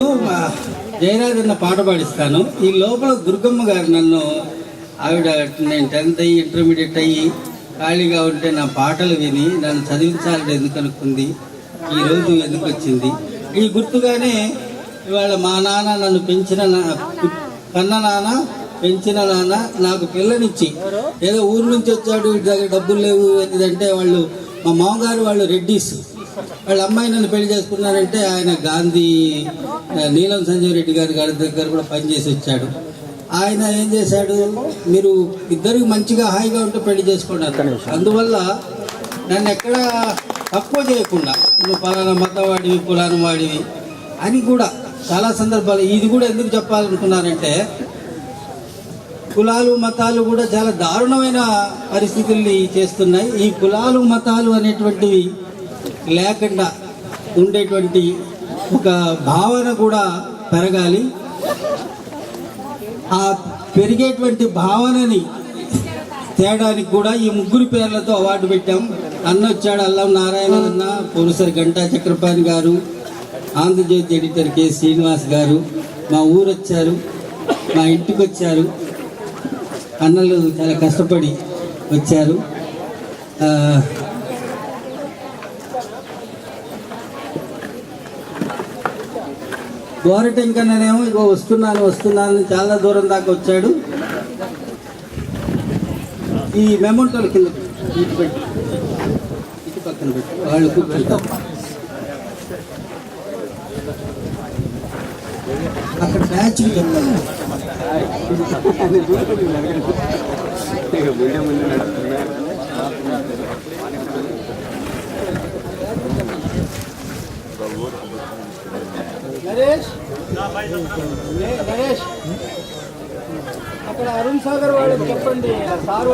మా జయరాజ్ అన్న పాట పాడిస్తాను. ఈ లోపల దుర్గమ్మ గారు నన్ను ఆవిడ నేను టెన్త్ అయ్యి ఇంటర్మీడియట్ అయ్యి ఖాళీగా ఉంటే నా పాటలు విని నన్ను చదివించాలని ఎందుకు అనుకుంది? ఈ రోజు ఎందుకు వచ్చింది? ఈ గుర్తుగానే ఇవాళ మా నాన్న నన్ను పెంచిన నా కన్న నాన్న పెంచిన నాన్న నాకు పిల్లనిచ్చి ఏదో ఊరు నుంచి వచ్చాడు వీటి దగ్గర డబ్బులు లేవు ఏంటంటే వాళ్ళు మా మామగారు వాళ్ళు రెడ్డిస్. వాళ్ళ అమ్మాయి నన్ను పెళ్ళి చేసుకున్నారంటే ఆయన గాంధీ నీలం సంజయ్ రెడ్డి గారి గారి దగ్గర కూడా పనిచేసి వచ్చాడు. ఆయన ఏం చేశాడు? మీరు ఇద్దరికి మంచిగా హాయిగా ఉంటే పెళ్ళి చేసుకున్నారు అందువల్ల నన్ను ఎక్కడ తక్కువ చేయకుండా నువ్వు పలానా మతం వాడివి పులాన వాడివి అని కూడా చాలా సందర్భాలు ఇది కూడా ఎందుకు చెప్పాలనుకున్నానంటే కులాలు మతాలు కూడా చాలా దారుణమైన పరిస్థితుల్ని చేస్తున్నాయి. ఈ కులాలు మతాలు అనేటువంటివి లేకుండా ఉండేటువంటి ఒక భావన కూడా పెరగాలి. ఆ పెరిగేటువంటి భావనని తేడానికి కూడా ఈ ముగ్గురు పేర్లతో అవార్డు పెట్టాం. అన్న వచ్చాడు అల్లం నారాయణ అన్న ప్రొఫెసర్ గంటా చక్రపాణి గారు ఆంధ్రజ్యోతి ఎడిటర్ కె శ్రీనివాస్ గారు మా ఊరు వచ్చారు మా ఇంటికి వచ్చారు. అన్నలు చాలా కష్టపడి వచ్చారు. గోరటెంకన్ననేమో ఇగో వస్తున్నాను వస్తున్నాను చాలా దూరం దాకా వచ్చాడు. ఈ మెమంటోలు కింద ఇటు పెట్టి. ఇటు పక్కన పెట్టి. వాళ్ళు కూర్చుంటాం అక్కడ బ్యాచ్ చెప్తాను నరేష్? నరేష్? అక్కడ అరుణ్ సాగర్ వాళ్ళకి చెప్పండి. సార్